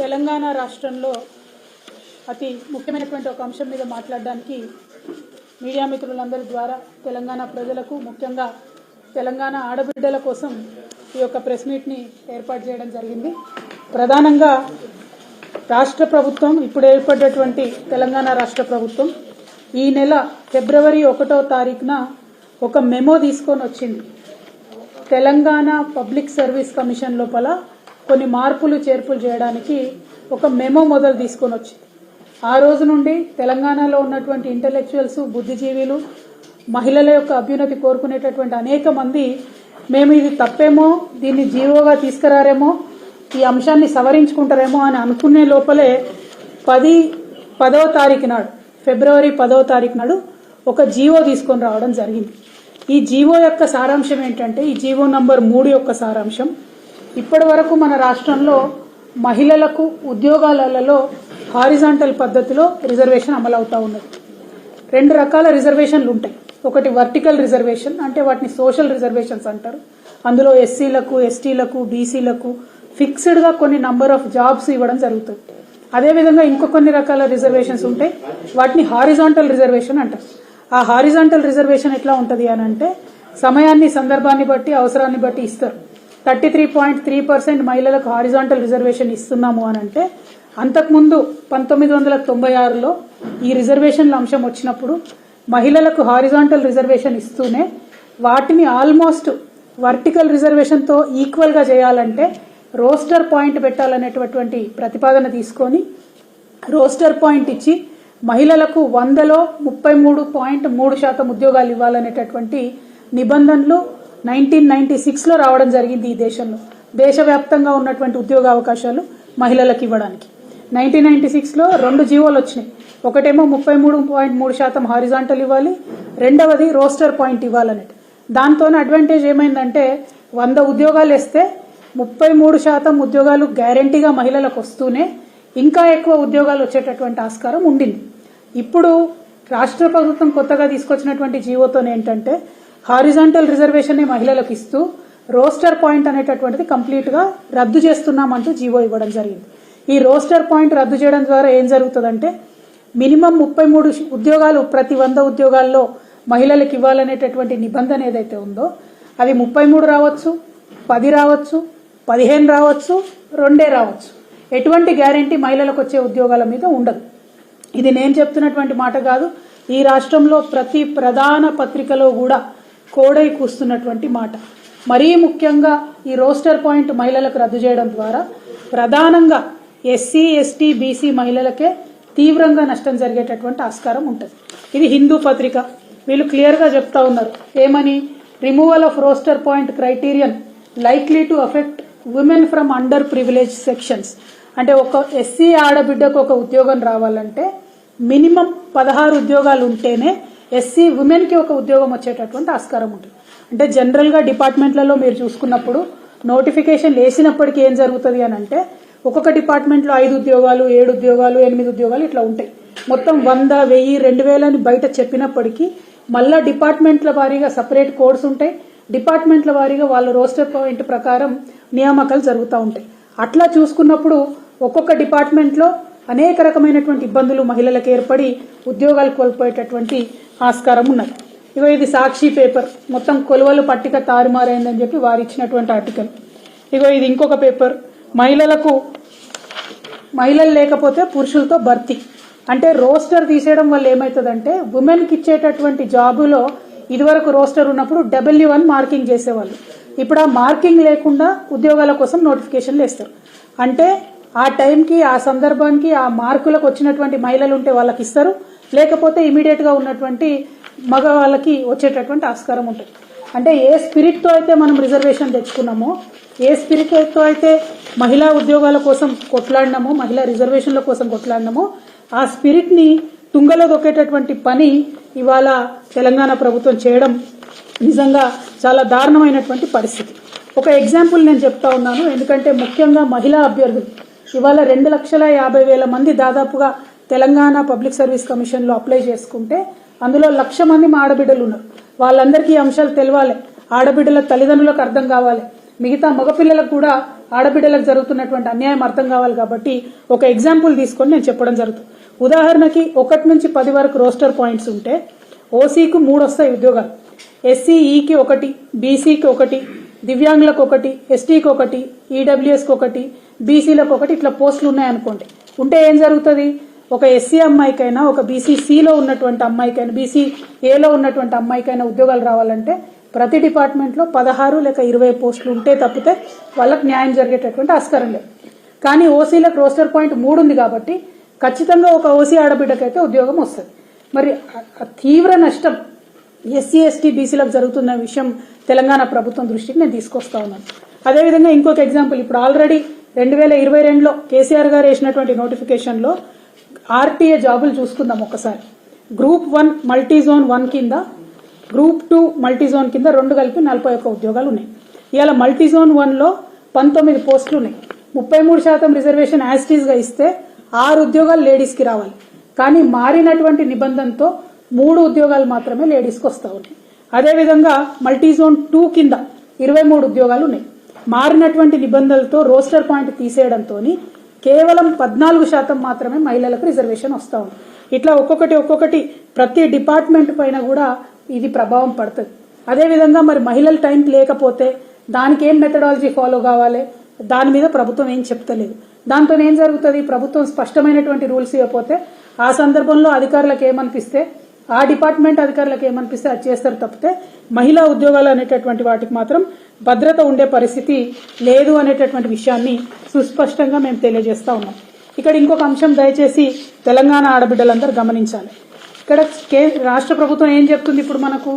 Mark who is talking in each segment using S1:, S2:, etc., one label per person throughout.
S1: తెలంగాణ రాష్ట్రంలో అతి ముఖ్యమైనటువంటి ఒక అంశం మీద మాట్లాడడానికి మీడియా మిత్రులందరి ద్వారా తెలంగాణ ప్రజలకు ముఖ్యంగా తెలంగాణ ఆడబిడ్డల కోసం ఈ యొక్క ప్రెస్ మీట్ని ఏర్పాటు చేయడం జరిగింది. ప్రధానంగా రాష్ట్ర ప్రభుత్వం ఇప్పుడు ఏర్పడ్డటువంటి తెలంగాణ రాష్ట్ర ప్రభుత్వం ఈ నెల ఫిబ్రవరి ఒకటో తారీఖున ఒక మెమో తీసుకొని వచ్చింది. తెలంగాణ పబ్లిక్ సర్వీస్ కమిషన్ లోపల కొన్ని మార్పులు చేర్పులు చేయడానికి ఒక మెమో మొదలు తీసుకొని వచ్చింది. ఆ రోజు నుండి తెలంగాణలో ఉన్నటువంటి ఇంటలెక్చువల్స్ బుద్ధిజీవులు మహిళల యొక్క అభ్యున్నతి కోరుకునేటటువంటి అనేక మంది మేము ఇది తప్పేమో దీన్ని జీవోగా తీసుకురారేమో ఈ అంశాన్ని సవరించుకుంటారేమో అని అనుకునే లోపలే పది పదవ తారీఖు నాడు ఫిబ్రవరి పదవ తారీఖు నాడు ఒక జీవో తీసుకొని రావడం జరిగింది. ఈ జీవో యొక్క సారాంశం ఏంటంటే ఈ జీవో నంబర్ మూడు యొక్క సారాంశం ఇప్పటి వరకు మన రాష్ట్రంలో మహిళలకు ఉద్యోగాలలో హారిజాంటల్ పద్ధతిలో రిజర్వేషన్ అమలవుతూ ఉన్నది. రెండు రకాల రిజర్వేషన్లు ఉంటాయి. ఒకటి వర్టికల్ రిజర్వేషన్ అంటే వాటిని సోషల్ రిజర్వేషన్స్ అంటారు. అందులో ఎస్సీలకు ఎస్టీలకు బీసీలకు ఫిక్స్డ్గా కొన్ని నంబర్ ఆఫ్ జాబ్స్ ఇవ్వడం జరుగుతుంది. అదేవిధంగా ఇంకో కొన్ని రకాల రిజర్వేషన్స్ ఉంటాయి. వాటిని హారిజాంటల్ రిజర్వేషన్ అంటారు. ఆ హారిజాంటల్ రిజర్వేషన్ ఎట్లా ఉంటుంది అని అంటే సమయాన్ని సందర్భాన్ని బట్టి అవసరాన్ని బట్టి ఇస్తారు. Thirty three point three percent మహిళలకు హారిజాంటల్ రిజర్వేషన్ ఇస్తున్నాము అని అంటే అంతకుముందు పంతొమ్మిది వందల తొంభై ఆరులో ఈ రిజర్వేషన్ల అంశం వచ్చినప్పుడు మహిళలకు హారిజాంటల్ రిజర్వేషన్ ఇస్తూనే వాటిని ఆల్మోస్ట్ వర్టికల్ రిజర్వేషన్తో ఈక్వల్గా చేయాలంటే రోస్టర్ పాయింట్ పెట్టాలనేటటువంటి ప్రతిపాదన తీసుకొని రోస్టర్ పాయింట్ ఇచ్చి మహిళలకు వందలో ముప్పై మూడు పాయింట్ మూడు శాతం ఉద్యోగాలు ఇవ్వాలనేటటువంటి నిబంధనలు నైన్టీన్ నైన్టీ సిక్స్లో రావడం జరిగింది ఈ దేశంలో. దేశవ్యాప్తంగా ఉన్నటువంటి ఉద్యోగ అవకాశాలు మహిళలకు ఇవ్వడానికి. నైన్టీన్ నైన్టీ సిక్స్లో రెండు జీవోలు వచ్చినాయి. ఒకటేమో ముప్పై మూడు పాయింట్ మూడు శాతం హారిజాంటల్ ఇవ్వాలి రెండవది రోస్టర్ పాయింట్ ఇవ్వాలన్నట్టు. దాంతో అడ్వాంటేజ్ ఏమైందంటే వంద ఉద్యోగాలు ఇస్తే ముప్పై మూడు శాతం ఉద్యోగాలు గ్యారంటీగా మహిళలకు వస్తూనే ఇంకా ఎక్కువ ఉద్యోగాలు వచ్చేటటువంటి ఆస్కారం ఉండింది. ఇప్పుడు రాష్ట్ర ప్రభుత్వం కొత్తగా తీసుకొచ్చినటువంటి జీవోతో ఏంటంటే హారిజాంటల్ రిజర్వేషన్ని మహిళలకు ఇస్తూ రోస్టర్ పాయింట్ అనేటటువంటిది కంప్లీట్గా రద్దు చేస్తున్నామంటూ జీవో ఇవ్వడం జరిగింది. ఈ రోస్టర్ పాయింట్ రద్దు చేయడం ద్వారా ఏం జరుగుతుందంటే మినిమం ముప్పై మూడు ఉద్యోగాలు ప్రతి వంద ఉద్యోగాల్లో మహిళలకు ఇవ్వాలనేటటువంటి నిబంధన ఏదైతే ఉందో అవి ముప్పై మూడు రావచ్చు పది రావచ్చు పదిహేను రావచ్చు రెండే రావచ్చు. ఎటువంటి గ్యారంటీ మహిళలకు వచ్చే ఉద్యోగాల మీద ఉండదు. ఇది నేను చెప్తున్నటువంటి మాట కాదు. ఈ రాష్ట్రంలో ప్రతి ప్రధాన పత్రికలో కూడా కోడై కూస్తున్నటువంటి మాట. మరీ ముఖ్యంగా ఈ రోస్టర్ పాయింట్ మహిళలకు రద్దు చేయడం ద్వారా ప్రధానంగా ఎస్సీ ఎస్టీ బీసీ మహిళలకే తీవ్రంగా నష్టం జరిగేటటువంటి ఆస్కారం ఉంటుంది. ఇది హిందూ పత్రిక. వీళ్ళు క్లియర్గా చెప్తా ఉన్నారు. ఏమని? Removal of roster point criterion likely to affect women from under privilege sections. అంటే ఒక ఎస్సీ ఆడబిడ్డకు ఒక ఉద్యోగం రావాలంటే మినిమం పదహారు ఉద్యోగాలు ఉంటేనే ఎస్సీ ఉమెన్కి ఒక ఉద్యోగం వచ్చేటటువంటి ఆస్కారం ఉంటుంది. అంటే జనరల్గా డిపార్ట్మెంట్లలో మీరు చూసుకున్నప్పుడు నోటిఫికేషన్ వేసినప్పటికీ ఏం జరుగుతుంది అని అంటే ఒక్కొక్క డిపార్ట్మెంట్లో ఐదు ఉద్యోగాలు ఏడు ఉద్యోగాలు ఎనిమిది ఉద్యోగాలు ఇట్లా ఉంటాయి. మొత్తం వంద వెయ్యి రెండు వేలని బయట చెప్పినప్పటికీ మళ్ళా డిపార్ట్మెంట్ల వారీగా సపరేట్ కోడ్స్ ఉంటాయి. డిపార్ట్మెంట్ల వారీగా వాళ్ళ రోస్టర్ పాయింట్ ప్రకారం నియామకాలు జరుగుతూ ఉంటాయి. అట్లా చూసుకున్నప్పుడు ఒక్కొక్క డిపార్ట్మెంట్లో అనేక రకమైనటువంటి ఇబ్బందులు మహిళలకు ఏర్పడి ఉద్యోగాలు కోల్పోయేటటువంటి ఆస్కారం ఉన్నది. ఇగో ఇది సాక్షి పేపర్. మొత్తం కొలువలు పట్టిక తారుమారైందని చెప్పి వారు ఇచ్చినటువంటి ఆర్టికల్. ఇగో ఇది ఇంకొక పేపర్. మహిళలకు మహిళలు లేకపోతే పురుషులతో భర్తీ. అంటే రోస్టర్ తీసేయడం వల్ల ఏమవుతుందంటే ఉమెన్కి ఇచ్చేటటువంటి జాబులో ఇదివరకు రోస్టర్ ఉన్నప్పుడు డబ్ల్యూ వన్ మార్కింగ్ చేసేవాళ్ళు. ఇప్పుడు ఆ మార్కింగ్ లేకుండా ఉద్యోగాల కోసం నోటిఫికేషన్లు వేస్తారు. అంటే ఆ టైంకి ఆ సందర్భానికి ఆ మార్కులకు వచ్చినటువంటి మహిళలు ఉంటే వాళ్ళకి ఇస్తారు. లేకపోతే ఇమీడియట్గా ఉన్నటువంటి మగవాళ్ళకి వచ్చేటటువంటి ఆస్కారం ఉంటుంది. అంటే ఏ స్పిరిట్తో అయితే మనం రిజర్వేషన్ తెచ్చుకున్నామో ఏ స్పిరిట్తో అయితే మహిళా ఉద్యోగాల కోసం కొట్లాడినామో మహిళా రిజర్వేషన్ల కోసం కొట్లాడినామో ఆ స్పిరిట్ని తుంగలో దొక్కేటటువంటి పని ఇవాళ తెలంగాణ ప్రభుత్వం చేయడం నిజంగా చాలా దారుణమైనటువంటి పరిస్థితి. ఒక ఎగ్జాంపుల్ నేను చెప్తా ఉన్నాను. ఎందుకంటే ముఖ్యంగా మహిళా అభ్యర్థులు ఇవాళ రెండు లక్షల యాభై వేల మంది దాదాపుగా తెలంగాణ పబ్లిక్ సర్వీస్ కమిషన్లో అప్లై చేసుకుంటే అందులో లక్ష మంది మా ఆడబిడ్డలు ఉన్నారు. వాళ్ళందరికీ ఈ అంశాలు తెలవాలి. ఆడబిడ్డల తల్లిదండ్రులకు అర్థం కావాలి. మిగతా మగపిల్లలకు కూడా ఆడబిడ్డలకు జరుగుతున్నటువంటి అన్యాయం అర్థం కావాలి కాబట్టి ఒక ఎగ్జాంపుల్ తీసుకొని నేను చెప్పడం జరుగుతుంది. ఉదాహరణకి ఒకటి నుంచి పది వరకు రోస్టర్ పాయింట్స్ ఉంటే ఓసీకి మూడు వస్తాయి ఉద్యోగాలు. ఎస్సీఈకి ఒకటి బీసీకి ఒకటి దివ్యాంగులకు ఒకటి ఎస్టీకి ఒకటి ఈడబ్ల్యూఎస్కి ఒకటి బీసీలకు ఒకటి ఇట్లా పోస్టులు ఉన్నాయనుకోండి. ఉంటే ఏం జరుగుతుంది? ఒక ఎస్సీ అమ్మాయికైనా ఒక బీసీసీలో ఉన్నటువంటి అమ్మాయికైనా బీసీ ఏలో ఉన్నటువంటి అమ్మాయికైనా ఉద్యోగాలు రావాలంటే ప్రతి డిపార్ట్మెంట్లో పదహారు లేక ఇరవై పోస్టులు ఉంటే తప్పితే వాళ్ళకి న్యాయం జరిగేటటువంటి ఆస్కారం లేదు. కానీ ఓసీలకు రోస్టర్ పాయింట్ మూడు ఉంది కాబట్టి ఖచ్చితంగా ఒక ఓసీ ఆడబిడ్డకైతే ఉద్యోగం వస్తుంది. మరి తీవ్ర నష్టం ఎస్సీ ఎస్టీ బీసీలకు జరుగుతున్న విషయం తెలంగాణ ప్రభుత్వం దృష్టికి నేను తీసుకొస్తా ఉన్నాను. అదేవిధంగా ఇంకొక ఎగ్జాంపుల్ ఇప్పుడు ఆల్రెడీ రెండు వేల ఇరవై రెండులో కేసీఆర్ గారు వేసినటువంటి నోటిఫికేషన్లో ఆర్టీఏ జాబులు చూసుకుందాం ఒకసారి. Group one multi zone one కింద గ్రూప్ టూ మల్టీజోన్ కింద రెండు కలిపి నలభై ఒక్క ఉద్యోగాలు ఉన్నాయి. ఇవాళ మల్టీ జోన్ వన్లో పంతొమ్మిది పోస్టులు ఉన్నాయి. ముప్పై మూడు శాతం రిజర్వేషన్ యాస్టీస్గా ఇస్తే ఆరు ఉద్యోగాలు లేడీస్కి రావాలి. కానీ మారినటువంటి నిబంధనతో మూడు ఉద్యోగాలు మాత్రమే లేడీస్కి వస్తూ ఉన్నాయి. అదేవిధంగా మల్టీ జోన్ టూ కింద ఇరవై మూడు ఉద్యోగాలు ఉన్నాయి. మారినటువంటి నిబంధనలతో రోస్టర్ పాయింట్ తీసేయడంతో కేవలం పద్నాలుగు శాతం మాత్రమే మహిళలకు రిజర్వేషన్ వస్తూ ఉంది. ఇట్లా ఒక్కొక్కటి ఒక్కొక్కటి ప్రతి డిపార్ట్మెంట్ పైన కూడా ఇది ప్రభావం పడుతుంది. అదేవిధంగా మరి మహిళల టైం లేకపోతే దానికి ఏం మెథడాలజీ ఫాలో కావాలి? దాని మీద ప్రభుత్వం ఏం చెప్తలేదు. దాంతో ఏం జరుగుతుంది? ప్రభుత్వం స్పష్టమైనటువంటి రూల్స్ ఇవ్వకపోతే ఆ సందర్భంలో అధికారులకు ఏమనిపిస్తే ఆ డిపార్ట్మెంట్ అధికారులకు ఏమనిపిస్తే అది చేస్తారు తప్పితే మహిళా ఉద్యోగాలు అనేటటువంటి వాటికి మాత్రం భద్రత ఉండే పరిస్థితి లేదు అనేటటువంటి విషయాన్ని సుస్పష్టంగా మేము తెలియజేస్తా ఉన్నాం. ఇక్కడ ఇంకొక అంశం దయచేసి తెలంగాణ ఆడబిడ్డలందరూ గమనించాలి. ఇక్కడ కే రాష్ట్ర ప్రభుత్వం ఏం చెప్తుంది ఇప్పుడు మనకు?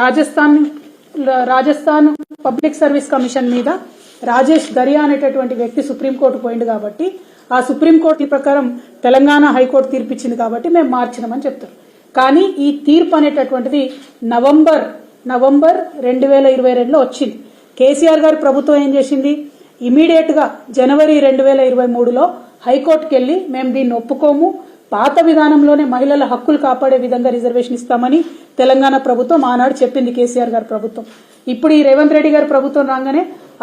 S1: Rajasthan Rajasthan public service commission మీద రాజేష్ దరియా అనేటటువంటి వ్యక్తి సుప్రీంకోర్టు పోయింది కాబట్టి ఆ సుప్రీంకోర్టు ప్రకారం తెలంగాణ హైకోర్టు తీర్పిచ్చింది కాబట్టి మేము మార్చినామని చెప్తారు. కానీ ఈ తీర్పు అనేటటువంటిది నవంబర్ నవంబర్ రెండు వేల ఇరవై రెండులో వచ్చింది. కేసీఆర్ గారి ప్రభుత్వం ఏం చేసింది? ఇమీడియట్గా జనవరి రెండు వేల ఇరవై మూడులో హైకోర్టుకి వెళ్ళి మేము దీన్ని ఒప్పుకోము. పాత విధానంలోనే మహిళల హక్కులు కాపాడే విధంగా రిజర్వేషన్ ఇస్తామని తెలంగాణ ప్రభుత్వం ఆనాడు చెప్పింది కేసీఆర్ గారి ప్రభుత్వం. ఇప్పుడు ఈ రేవంత్ రెడ్డి గారి ప్రభుత్వం రాగానే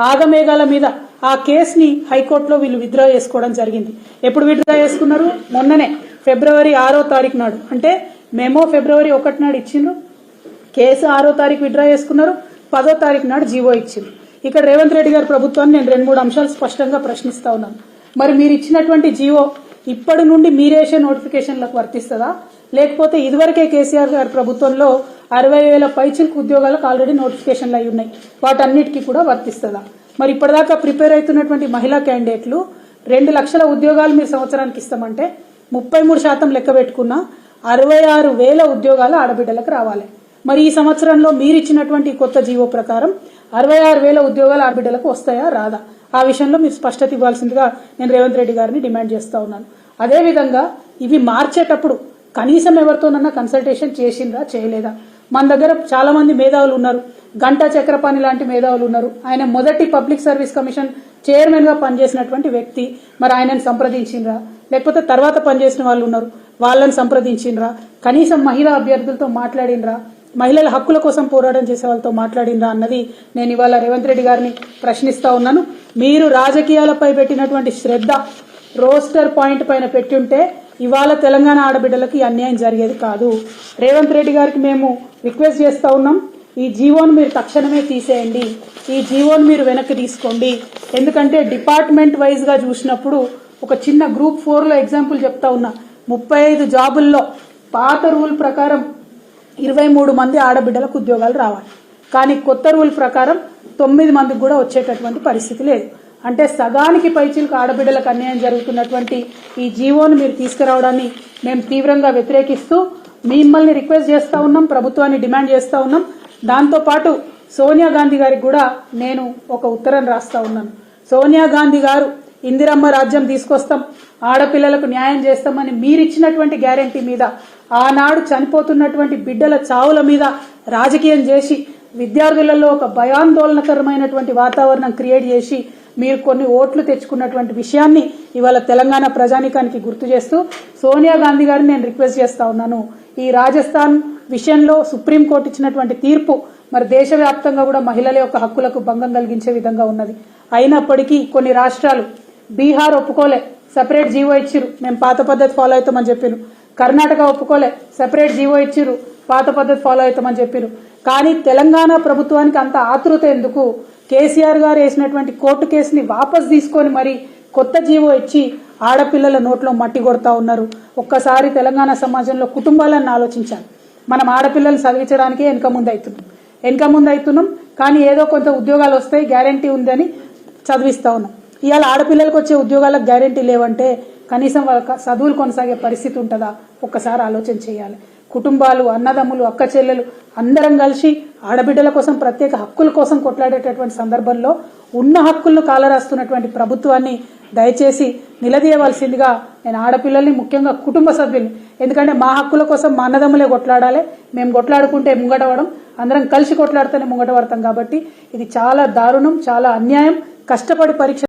S1: ఆగమేఘాల మీద ఆ కేసుని హైకోర్టులో వీళ్ళు విత్డ్రా చేసుకోవడం జరిగింది. ఎప్పుడు విత్డ్రా చేసుకున్నారు? మొన్ననే ఫిబ్రవరి ఆరో తారీఖు నాడు. అంటే మేమో ఫిబ్రవరి ఒకటి నాడు ఇచ్చిండ్రు. కేసు ఆరో తారీఖు విత్డ్రా చేసుకున్నారు. పదో తారీఖు నాడు జీవో ఇచ్చింది ఇక్కడ రేవంత్ రెడ్డి గారి ప్రభుత్వాన్ని నేను రెండు మూడు అంశాలు స్పష్టంగా ప్రశ్నిస్తా ఉన్నాను. మరి మీరు ఇచ్చినటువంటి జీవో ఇప్పటి నుండి మీరేసే నోటిఫికేషన్లకు వర్తిస్తుందా? లేకపోతే ఇదివరకే కేసీఆర్ గారి ప్రభుత్వంలో అరవై వేల పైచిలకు ఉద్యోగాలకు ఆల్రెడీ నోటిఫికేషన్లు అయి ఉన్నాయి. వాటన్నిటికీ కూడా వర్తిస్తుందా? మరి ఇప్పటిదాకా ప్రిపేర్ అవుతున్నటువంటి మహిళా క్యాండిడేట్లు రెండు లక్షల ఉద్యోగాలు మీరు సంవత్సరానికి ఇస్తామంటే ముప్పై మూడు శాతం లెక్క పెట్టుకున్నా అరవై ఆరు వేల ఉద్యోగాలు ఆడబిడ్డలకు రావాలి. మరి ఈ సంవత్సరంలో మీరు ఇచ్చినటువంటి కొత్త జీవో ప్రకారం అరవై ఆరు వేల ఉద్యోగాలు ఆడబిడ్డలకు వస్తాయా? రాదా. ఆ విషయంలో మీరు స్పష్టత ఇవ్వాల్సిందిగా నేను రేవంత్ రెడ్డి గారిని డిమాండ్ చేస్తా ఉన్నాను. అదేవిధంగా ఇవి మార్చేటప్పుడు కనీసం ఎవరితోనన్నా కన్సల్టేషన్ చేసిందా చేయలేదా? మన దగ్గర చాలా మంది మేధావులు ఉన్నారు. గంటా చక్రపాణి లాంటి మేధావులు ఉన్నారు. ఆయన మొదటి పబ్లిక్ సర్వీస్ కమిషన్ చైర్మన్గా పనిచేసినటువంటి వ్యక్తి. మరి ఆయనను సంప్రదించిండ్రా? లేకపోతే తర్వాత పనిచేసిన వాళ్ళు ఉన్నారు. వాళ్ళని సంప్రదించిండ్రా. కనీసం మహిళా అభ్యర్థులతో మాట్లాడినరా మహిళల హక్కుల కోసం పోరాటం చేసే వాళ్ళతో మాట్లాడినరా అన్నది నేను ఇవాళ రేవంత్ రెడ్డి గారిని ప్రశ్నిస్తా ఉన్నాను. మీరు రాజకీయాలపై పెట్టినటువంటి శ్రద్ధ రోస్టర్ పాయింట్ పైన పెట్టుంటే ఇవాళ తెలంగాణ ఆడబిడ్డలకి అన్యాయం జరిగేది కాదు. రేవంత్ రెడ్డి గారికి మేము రిక్వెస్ట్ చేస్తూ ఉన్నాం ఈ జీవోను మీరు తక్షణమే తీసేయండి. ఈ జీవోను మీరు వెనక్కి తీసుకోండి. ఎందుకంటే డిపార్ట్మెంట్ వైజ్గా చూసినప్పుడు ఒక చిన్న గ్రూప్ ఫోర్లో ఎగ్జాంపుల్ చెప్తా ఉన్నా. ముప్పై ఐదు జాబుల్లో పాత రూల్ ప్రకారం ఇరవై మూడు మంది ఆడబిడ్డలకు ఉద్యోగాలు రావాలి. కానీ కొత్త రూల్ ప్రకారం తొమ్మిది మందికి కూడా వచ్చేటటువంటి పరిస్థితి లేదు. అంటే సగానికి పైచిలకు ఆడబిడ్డలకు అన్యాయం జరుగుతున్నటువంటి ఈ జీవోను మీరు తీసుకురావడాన్ని మేము తీవ్రంగా వ్యతిరేకిస్తూ మిమ్మల్ని రిక్వెస్ట్ చేస్తూ ఉన్నాం ప్రభుత్వాన్ని డిమాండ్ చేస్తూ ఉన్నాం. దాంతోపాటు సోనియా గాంధీ గారికి కూడా నేను ఒక ఉత్తరం రాస్తా ఉన్నాను. సోనియా గాంధీ గారు ఇందిరమ్మ రాజ్యం తీసుకొస్తాం. ఆడపిల్లలకు న్యాయం చేస్తామని మీరిచ్చినటువంటి గ్యారంటీ మీద ఆనాడు చనిపోతున్నటువంటి బిడ్డల చావుల మీద రాజకీయం చేసి విద్యార్థులలో ఒక భయాందోళనకరమైనటువంటి వాతావరణం క్రియేట్ చేసి మీరు కొన్ని ఓట్లు తెచ్చుకున్నటువంటి విషయాన్ని ఇవాళ తెలంగాణ ప్రజానికానికి గుర్తు చేస్తూ సోనియా గాంధీ గారిని నేను రిక్వెస్ట్ చేస్తా ఉన్నాను. ఈ రాజస్థాన్ విషయంలో సుప్రీంకోర్టు ఇచ్చినటువంటి తీర్పు మరి దేశవ్యాప్తంగా కూడా మహిళల యొక్క హక్కులకు భంగం కలిగించే విధంగా ఉన్నది. అయినప్పటికీ కొన్ని రాష్ట్రాలు బీహార్ ఒప్పుకోలే సెపరేట్ జీవో ఇచ్చిరు మేము పాత పద్ధతి ఫాలో అవుతామని చెప్పిరు కర్ణాటక ఒప్పుకోలే సెపరేట్ జీవో ఇచ్చిరు పాత పద్ధతి ఫాలో అవుతామని చెప్పిరు కానీ తెలంగాణ ప్రభుత్వానికి అంత ఆతృత ఎందుకు? కేసీఆర్ గారు వేసినటువంటి కోర్టు కేసుని వాపస్ తీసుకొని మరి కొత్త జీవో ఇచ్చి ఆడపిల్లల నోట్లో మట్టి కొడతా ఉన్నారు. ఒక్కసారి తెలంగాణ సమాజంలో కుటుంబాలను ఆలోచించాలి. మనం ఆడపిల్లలు చదివించడానికే వెనక ముందు అవుతున్నాం. వెనక ముందు అవుతున్నాం కానీ ఏదో కొంత ఉద్యోగాలు వస్తాయి గ్యారంటీ ఉందని చదివిస్తా ఉన్నాం. ఇవాళ ఆడపిల్లలకు వచ్చే ఉద్యోగాలకు గ్యారంటీ లేవంటే కనీసం వాళ్ళ చదువులు కొనసాగే పరిస్థితి ఉంటుందా? ఒక్కసారి ఆలోచన చేయాలి. కుటుంబాలు అన్నదమ్ములు అక్క చెల్లెలు అందరం కలిసి ఆడబిడ్డల కోసం ప్రత్యేక హక్కుల కోసం కొట్లాడేటటువంటి సందర్భంలో ఉన్న హక్కులను కాలరాస్తున్నటువంటి ప్రభుత్వాన్ని దయచేసి నిలదీయవలసిందిగా నేను ఆడపిల్లల్ని ముఖ్యంగా కుటుంబ సభ్యుల్ని ఎందుకంటే మా హక్కుల కోసం మా అన్నదమ్ములే కొట్లాడాలి. మేము కొట్లాడుకుంటే ముంగటవడం అందరం కలిసి కొట్లాడితేనే ముంగటపడతాం కాబట్టి ఇది చాలా దారుణం చాలా అన్యాయం కష్టపడి పరీక్ష